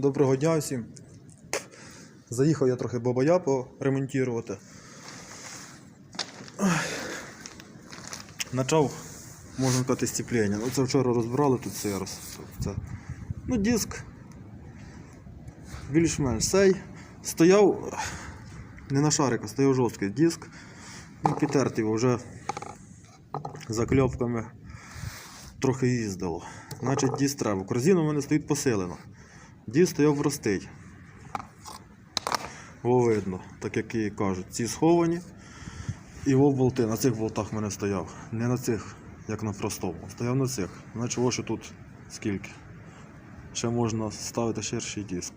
Доброго дня всім. Заїхав я трохи бабая поремонтувати. Начав, можна сказати, стіплення. Оце вчора розбирали тут раз. Це. Ну, диск. Більш-менш цей. Стояв не на шарика, стояв жорсткий диск. Ну, підтертий вже закльопками трохи їздило. Значить, діс треба. Корзина в мене стоїть посилено. Діс стояв простий. Во видно, так як і кажуть, ці сховані. І во болти, на цих болтах в мене стояв. Не на цих, як на простому. Стояв на цих. Ось що тут скільки. Ще можна ставити ширший диск.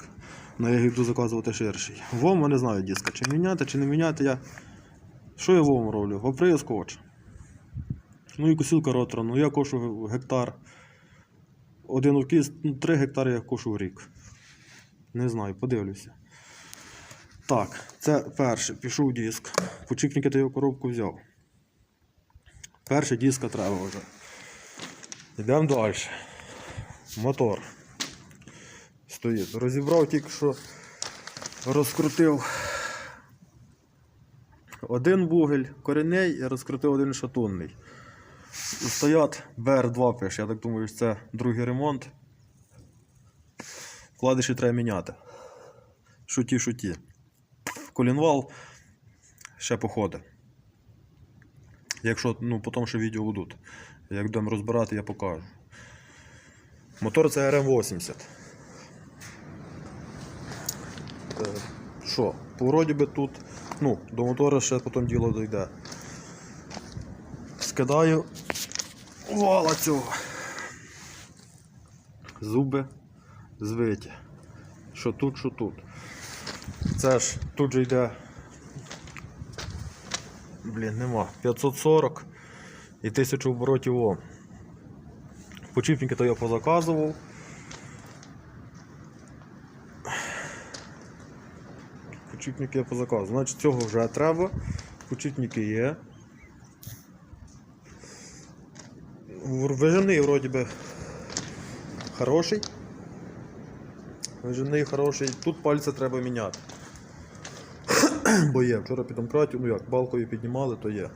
Ну я йду заказувати ширший. Вом не знаю диска. Чи міняти, чи не міняти я. Що я вом роблю? Оприю скотч. Ну і косілка ротора. Ну я кошу гектар. Один окіс, ну 3 гектари я кошу в рік. Не знаю, подивлюся. Так, це перше. Пішов диск. Почіпники ти його коробку взяв. Перший диска треба вже. Йдемо далі. Мотор. Стоїть. Розібрав тільки що розкрутив один вугель кореней і розкрутив один шатунний. Стоять БР2 пише, я так думаю, що це другий ремонт. Вкладиші треба міняти. Шуті, шуті. Колінвал ще походить. Якщо, ну, потім ще відео будуть. Як будемо розбирати, я покажу. Мотор це РМ80. Е, Що, вроді би тут, ну, до мотора ще потім діло дійде. Скидаю вала цього. Зуби звиті. Що тут, що тут. Це ж тут же йде. Блін, нема. 540 і 1000 оборотів Ом. Почіпники то я позаказував. Почіпники я позаказував. Значить цього вже треба. Почіпники є. Вижений вроді би хороший. Вижений хороший. Тут пальця треба міняти. Бо є. Вчора під домкратію, ну як, балкою піднімали, то є.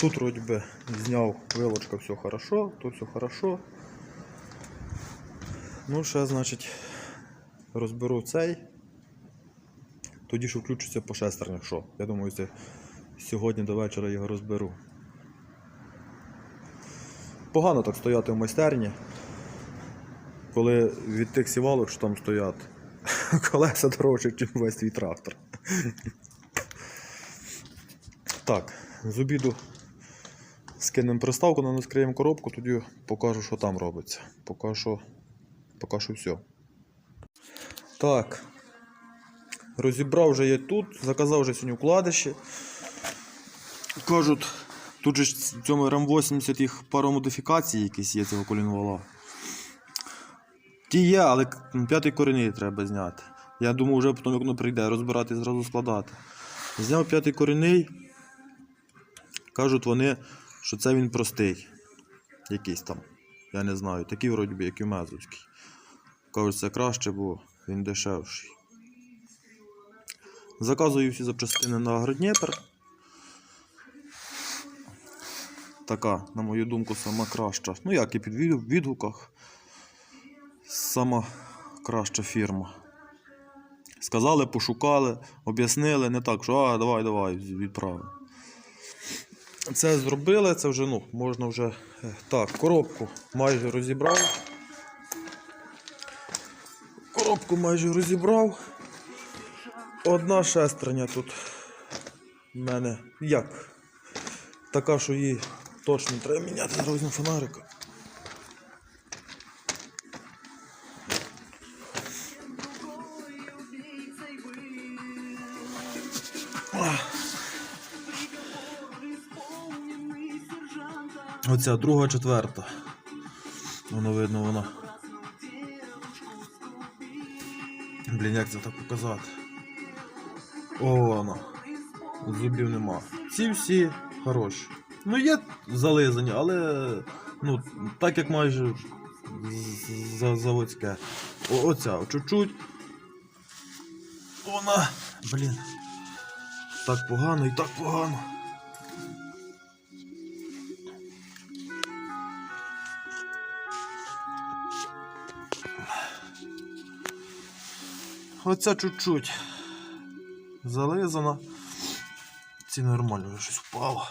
Тут вроді би зняв вилочка, все хорошо, тут все хорошо. Ну, ще, значить, розберу цей. Тоді що включиться по шестернях, що. Я думаю, це сьогодні до вечора його розберу. Погано так стояти в майстерні, коли від тих сівалок, що там стоять, колеса дорожчі, ніж весь твій трактор. Так, з обіду скинемо приставку, на скриємо коробку, тоді покажу, що там робиться. Поки що, все. Так. Розібрав вже я тут, заказав вже сьогодні вкладиші. Кажуть, тут же в цьому РМ80 їх пару модифікацій якісь є цього колінвала. Ті є, але п'ятий корінний треба зняти. Я думаю, вже потім як воно прийде, розбирати і зразу складати. Зняв п'ятий корінний. Кажуть вони, що це він простий. Якийсь там. Я не знаю. Такий вроді би, як і Мезовський. Кажуть, це краще, бо він дешевший. Заказую всі запчастини на Агродніпр. Така, на мою думку, сама краща. Ну, як і під відгуках. Сама краща фірма. Сказали, пошукали, об'яснили, не так, що а, давай, давай, відправимо. Це зробили, це вже, ну, можна вже. е, Так, коробку майже розібрав. Коробку майже розібрав. Одна шестерня тут в мене як? Така, що її точно треба міняти зараз візьму фонарика. Оця друга, четверта. Воно видно вона. Блін, як це так показати? О, воно. Зубів нема. Ці всі хороші. Ну, є зализані, але Ну, так як майже заводське. О, оця чуть-чуть. Вона. Блін. Так погано і так погано. Оця чуть-чуть зализана. Ці нормально щось впало.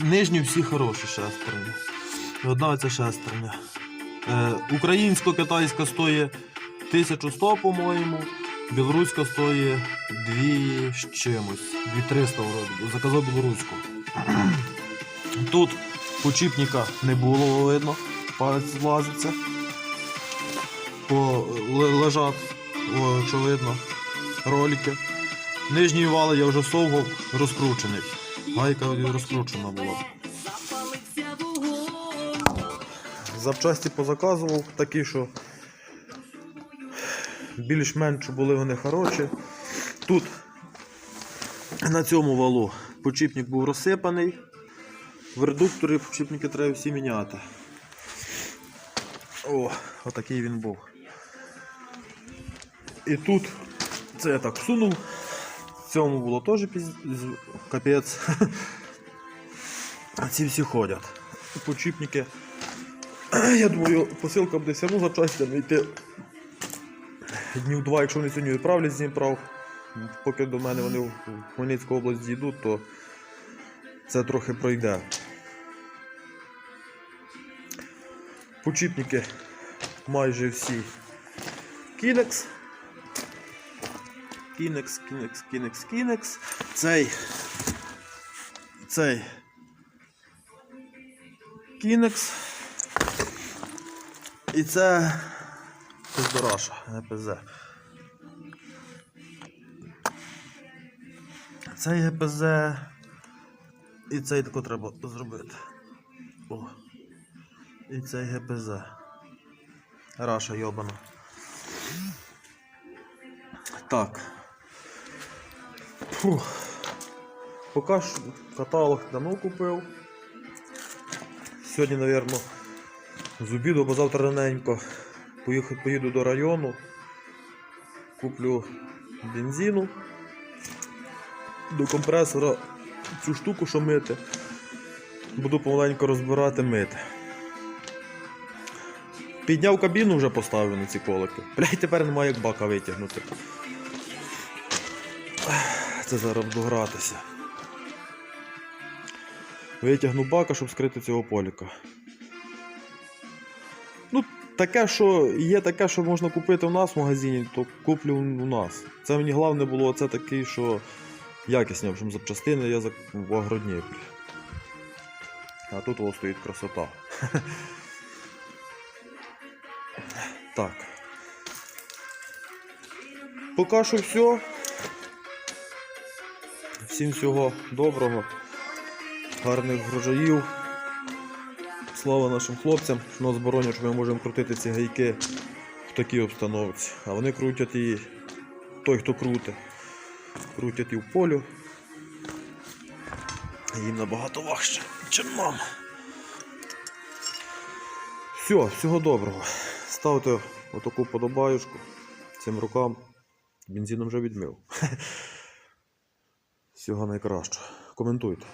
Нижні всі хороші шестерні. Одна оця шестерня. Е, українсько-китайська стоїть 1100, по-моєму. Білоруська стоїть 2 з чимось. 2300 вроді. Заказав білоруську. Тут почіпника не було видно. Палець злазиться. По, лежать, о, якщо видно, ролики. Нижній вал я вже совгав розкручений. Гайка розкручена була. Запчасті позаказував, такі, що більш-менш були вони хороші. Тут на цьому валу почіпник був розсипаний. В редукторі почіпники треба всі міняти. О, отакий він був. І тут це я так всунув. Цьому було теж піз... капець. Ці всі ходять. Почіпники. Я думаю, посилка буде все одно за частями йти. Днів два, якщо вони сьогодні відправлять з Дніпра, поки до мене вони в Хмельницьку область зійдуть, то це трохи пройде. Почіпники майже всі Кінекс. Кінекс, Кінекс, Кінекс, Кінекс. Цей. Цей. Кінекс. І це Пиздораша, ГПЗ. Цей ГПЗ. І цей тако треба зробити. О. І цей ГПЗ. Раша йобана. Так. Фух. Поки що каталог давно купив. Сьогодні, мабуть, з обіду, бо завтра раненько поїду до району, куплю бензину до компресора цю штуку, що мити. Буду помаленько розбирати мити. Підняв кабіну, вже поставив на ці колики. Блять, тепер немає як бака витягнути. Це зараз буду гратися. Витягну бака, щоб скрити цього поліка. Ну, таке, що є таке, що можна купити у нас в магазині, то куплю у нас. Це мені головне було це такий, що якісні в общем, запчастини я в Агродніпрі. А тут ось стоїть красота. Так. Поки що все. Всім всього доброго, гарних врожаїв. Слава нашим хлопцям, що нас боронять, що ми можемо крутити ці гайки в такій обстановці. А вони крутять і той, хто крутить. Крутять і в полю. Їм набагато важче, ніж нам. Все, всього доброго. Ставте отаку подобаюшку цим рукам. Бензином вже відмив. Всього найкращого. Коментуйте.